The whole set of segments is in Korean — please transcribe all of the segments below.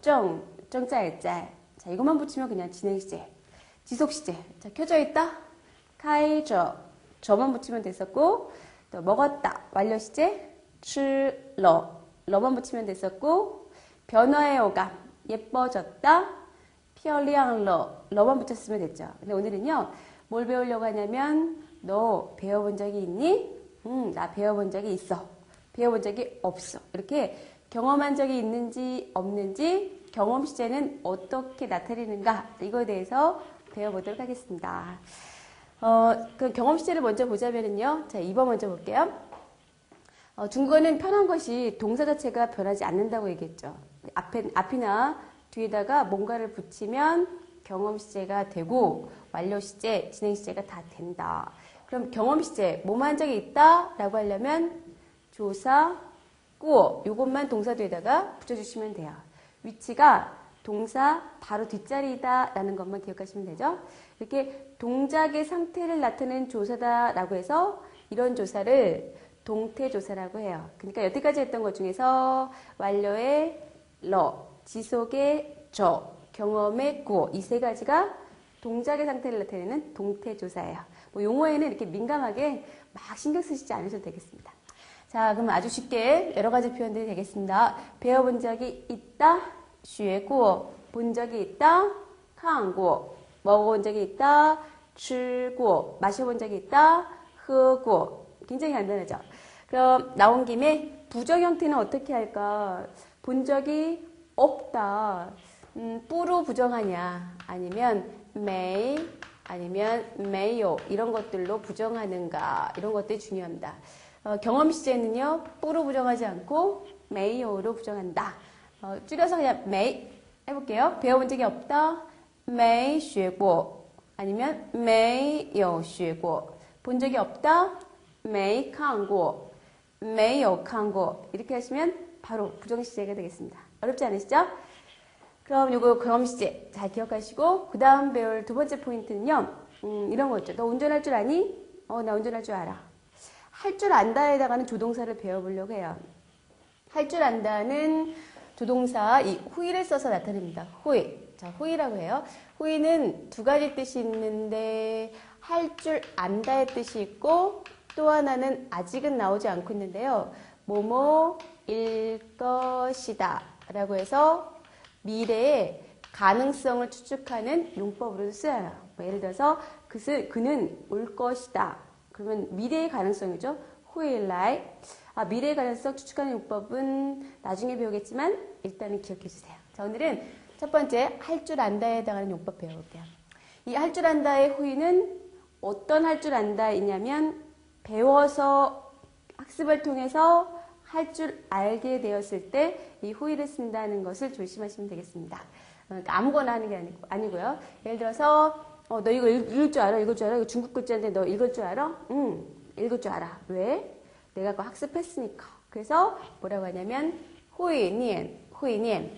정, 정자 일자. 자, 이것만 붙이면 그냥 진행 시제. 지속 시제. 자, 켜져 있다. 카이저. 저만 붙이면 됐었고, 또 먹었다. 완료 시제. 칠러. 러만 붙이면 됐었고, 변화의 오감. 예뻐졌다. 피어리앙러. 러만 붙였으면 됐죠. 근데 오늘은요, 뭘 배우려고 하냐면, 너 배워본 적이 있니? 응, 나 배워본 적이 있어. 배워본 적이 없어. 이렇게 경험한 적이 있는지 없는지 경험 시제는 어떻게 나타내는가 이거에 대해서 배워보도록 하겠습니다. 어, 그 경험 시제를 먼저 보자면요. 자, 2번 먼저 볼게요. 어, 중국어는 편한 것이 동사 자체가 변하지 않는다고 얘기했죠. 앞에, 앞이나 뒤에다가 뭔가를 붙이면 경험 시제가 되고 완료 시제, 진행 시제가 다 된다. 그럼 경험 시제, 몸한 적이 있다? 라고 하려면 조사, 꾸어 요것만 동사 뒤에다가 붙여주시면 돼요. 위치가 동사 바로 뒷자리다 라는 것만 기억하시면 되죠. 이렇게 동작의 상태를 나타내는 조사다 라고 해서 이런 조사를 동태 조사라고 해요. 그러니까 여태까지 했던 것 중에서 완료의 러, 지속의 저, 경험의 구어 이세 가지가 동작의 상태를 나타내는 동태 조사예요. 뭐 용어에는 이렇게 민감하게 막 신경 쓰시지 않으셔도 되겠습니다. 자, 그럼 아주 쉽게 여러 가지 표현들이 되겠습니다. 배워본 적이 있다, 学过본 적이 있다, 看过 먹어본 적이 있다, 吃过 마셔본 적이 있다, 喝过 굉장히 간단하죠. 그럼 나온 김에 부정 형태는 어떻게 할까? 본 적이 없다. 음, 뿌로 부정하냐? 아니면 may 아니면 mayo 이런 것들로 부정하는가? 이런 것들이 중요합니다. 어, 경험 시제는요, 뿌로 부정하지 않고 may오로 부정한다. 어, 줄여서 그냥 may 해볼게요. 배워본 적이 없다. may 学过 아니면 may 有学过본 적이 없다. may 看过 may 有看过 이렇게 하시면 바로 부정 시제가 되겠습니다. 어렵지 않으시죠? 그럼 요거 경험 시제 잘 기억하시고 그 다음 배울 두 번째 포인트는요. 음, 이런 거 있죠. 너 운전할 줄 아니? 어, 나 운전할 줄 알아. 할 줄 안다에다가는 조동사를 배워보려고 해요. 할 줄 안다는 조동사 이 후이를 써서 나타냅니다. 후이. 자, 후이라고 해요. 후이는 두 가지 뜻이 있는데 할 줄 안다의 뜻이 있고 또 하나는 아직은 나오지 않고 있는데요. 뭐뭐일 것이다 라고 해서 미래의 가능성을 추측하는 용법으로 쓰여요. 뭐 예를 들어서 그는 올 것이다. 그러면 미래의 가능성이죠. 후일날. 아, 미래의 가능성 추측하는 용법은 나중에 배우겠지만 일단은 기억해 주세요. 자, 오늘은 첫 번째 할 줄 안다에 해당하는 용법 배워볼게요. 이 할 줄 안다의 후위는 어떤 할 줄 안다이냐면 배워서 학습을 통해서 할 줄 알게 되었을 때 이 후위를 쓴다는 것을 조심하시면 되겠습니다. 그러니까 아무거나 하는 게 아니고, 아니고요. 예를 들어서 어, 너 이거 읽을 줄 알아? 읽을 줄 알아? 이거 중국 글자인데 너 읽을 줄 알아? 응, 읽을 줄 알아. 왜? 내가 그거 학습했으니까. 그래서 뭐라고 하냐면 호이니엔, 호이니엔.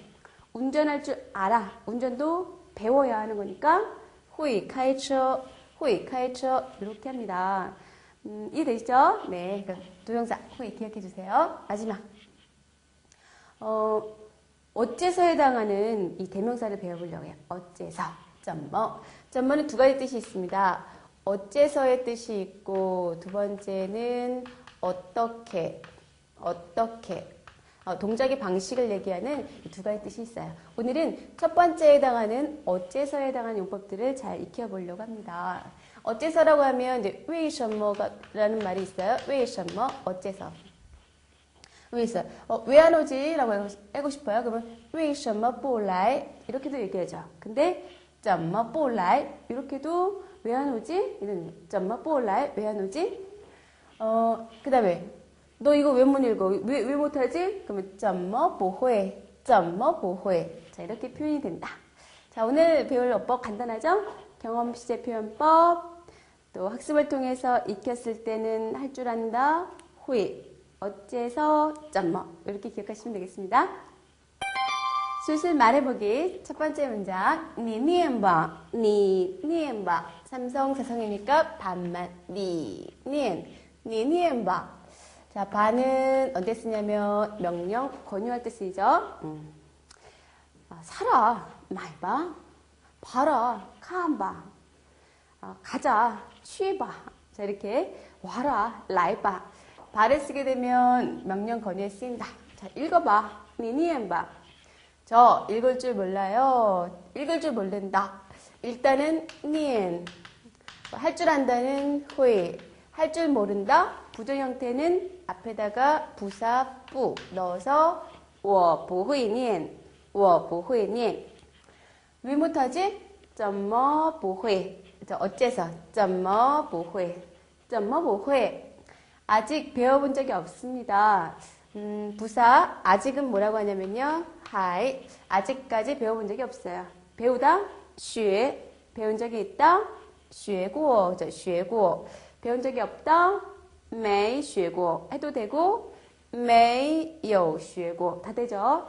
운전할 줄 알아. 운전도 배워야 하는 거니까 호이 카이처, 호이 카이처 이렇게 합니다. 음, 이해되시죠? 네, 그 도형사 호이 기억해 주세요. 마지막. 어, 어째서 해당하는 이 대명사를 배워보려고 해요. 어째서. 점머. 점머는 두 가지 뜻이 있습니다. 어째서의 뜻이 있고 두 번째는 어떻게, 어떻게. 어, 동작의 방식을 얘기하는 두 가지 뜻이 있어요. 오늘은 첫 번째에 해당하는 어째서에 해당하는 용법들을 잘 익혀보려고 합니다. 어째서라고 하면 이제 为什么라는 말이 있어요. 为什么 어째서. 왜 있어요? 어, 왜 안 오지? 라고 하고 싶어요. 그러면 为什么不来? 이렇게도 얘기하죠. 근데 점마 볼라이 이렇게도 왜 안 오지? 이런 점마 볼라이 왜 안 오지? 어, 그 다음에 너 이거 왜 못 읽어? 왜, 왜 못하지? 그러면 점마 보호해 점마 보호해 자 이렇게 표현이 된다 자 오늘 배울 어법 간단하죠? 경험 시제 표현법 또 학습을 통해서 익혔을 때는 할 줄 안다 호이 어째서 점마 이렇게 기억하시면 되겠습니다 슬슬 말해보기. 첫 번째 문장. 니 니엔바. 니 니엔바. 삼성 사성이니까 반만. 니 니엔. 니 니엔바. 자, 반은 언제 쓰냐면 명령, 권유할 때 쓰이죠. 음. 아, 사라. 많이 봐. 봐라. 카안봐. 아, 가자. 취해봐. 자, 이렇게 와라. 라이봐. 발을 쓰게 되면 명령 권유에 쓰인다. 자, 읽어봐. 니 니엔바. 저 읽을 줄 몰라요. 읽을 줄 모른다. 일단은 니엔. 할 줄 안다는 후이. 할 줄 모른다. 부정 형태는 앞에다가 부사 뿌 넣어서 我不会念.我不会念. 왜 못하지? 怎么不会? 어째서? 怎么不会?怎么不会? 아직 배워본 적이 없습니다. 음, 부사 아직은 뭐라고 하냐면요. 하이 아직까지 배워본 적이 없어요. 배우다 쉬에 배운 적이 있다 쉬고 쉬고 배운 적이 없다 매이 쉬고 해도 되고 매이 요 쉬고 다 되죠.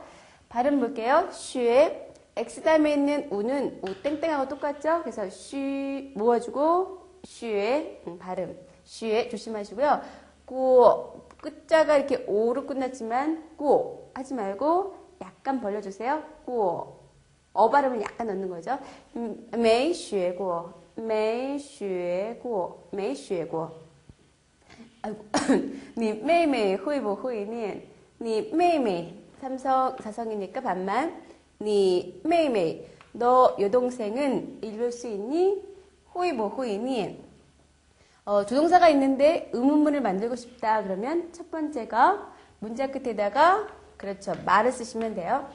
발음 볼게요. 쉬에 X 다음에 있는 우는 우 땡땡하고 똑같죠? 그래서 쉬 모아주고 쉬에 음, 발음 쉬에 조심하시고요. 꾸 끝자가 이렇게 오로 끝났지만 꾸오 하지 말고 약간 벌려주세요. 꾸오 어 발음을 약간 넣는 거죠. 매쉬에고 매쉬에고 매이쉬에고. 니 메이메이 후이보 후이니 니 메이메이 삼성 사성이니까 반만 니 메이메이 너 여동생은 읽을 수 있니? 호이보, 후이니 어, 조동사가 있는데 의문문을 만들고 싶다 그러면 첫 번째가 문자 끝에다가 그렇죠 말을 쓰시면 돼요.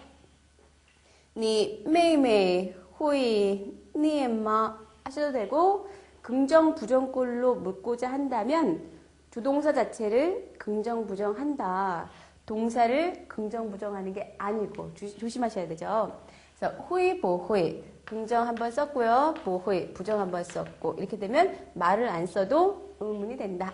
니 메이메이 호이 니 엠마 하셔도 되고 긍정 부정꼴로 묻고자 한다면 조동사 자체를 긍정 부정한다. 동사를 긍정 부정하는 게 아니고 주, 조심하셔야 되죠. 그래서 후이 보후이 긍정 한번 썼고요. 보후이 부정 한번 썼고 이렇게 되면 말을 안 써도 의문이 된다.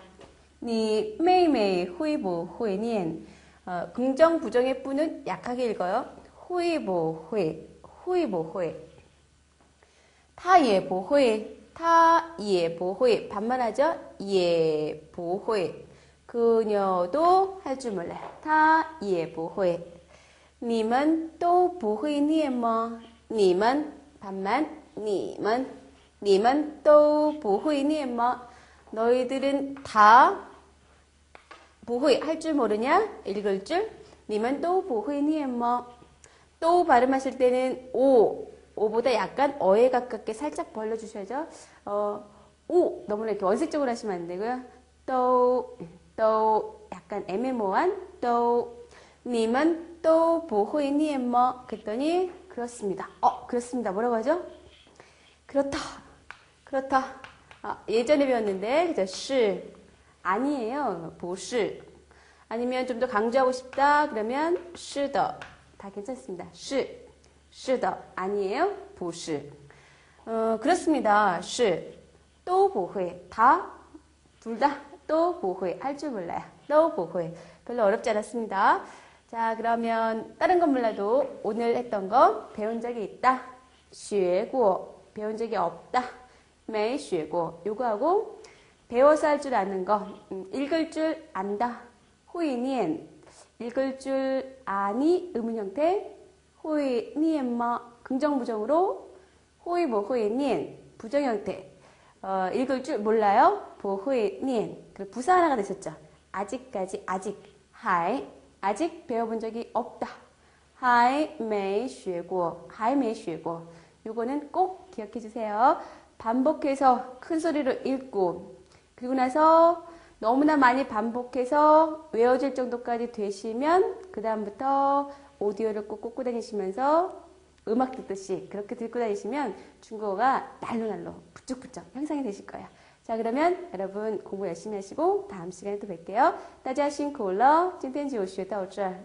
니 매일매일 후이 보후이 닌 어, 긍정 부정의 뿌는 약하게 읽어요. 후이 보후이 후이 보후이 타예 보후이 타예 보후이 반말하죠. 예 보후이 그녀도 할 줄 몰라요. 타예 보후이 니만 또 보회 니에머 니만 반만 니만 니만 또 보회 니에머 너희들은 다 보회 할 줄 모르냐? 읽을 줄? 니만 또 보회 니에머 또 발음하실 때는 오 오보다 약간 어에 가깝게 살짝 벌려주셔야죠. 어, 오 너무나 이렇게 원색적으로 하시면 안 되고요. 또, 또 약간 애매모한 또 님은 또 보호이 니엠머 뭐 그랬더니 그렇습니다. 어, 그렇습니다. 뭐라고 하죠? 그렇다. 그렇다. 아, 예전에 배웠는데 그죠? 시 아니에요. 보시 아니면 좀 더 강조하고 싶다 그러면 시더 다 괜찮습니다. 시 시더 아니에요. 보시 어, 그렇습니다. 시또 보회 다둘 다 또 보회 할 줄 몰라요. 또 보회 별로 어렵지 않았습니다. 자, 그러면 다른 건 몰라도 오늘 했던 거 배운 적이 있다. 学过 배운 적이 없다. 没学过 요거하고 배워서 할 줄 아는 거 음, 읽을 줄 안다. 후이니엔 읽을 줄 아니 의문 형태 후이니엔마 긍정 부정으로 후이뭐 후이니엔 부정 형태 어, 읽을 줄 몰라요. 보후이니엔 그리고 부사 하나가 되셨죠. 아직까지 아직 하이 아직 배워본 적이 없다. 还没学过,还没学过. 요거는 꼭 기억해 주세요. 반복해서 큰 소리로 읽고 그리고 나서 너무나 많이 반복해서 외워질 정도까지 되시면 그 다음부터 오디오를 꼭 꽂고 다니시면서 음악 듣듯이 그렇게 듣고 다니시면 중국어가 날로 날로 부쩍부쩍 향상이 되실 거예요. 자 그러면 여러분 공부 열심히 하시고 다음 시간에 또 뵐게요. 大家辛苦了，今天就学到这儿。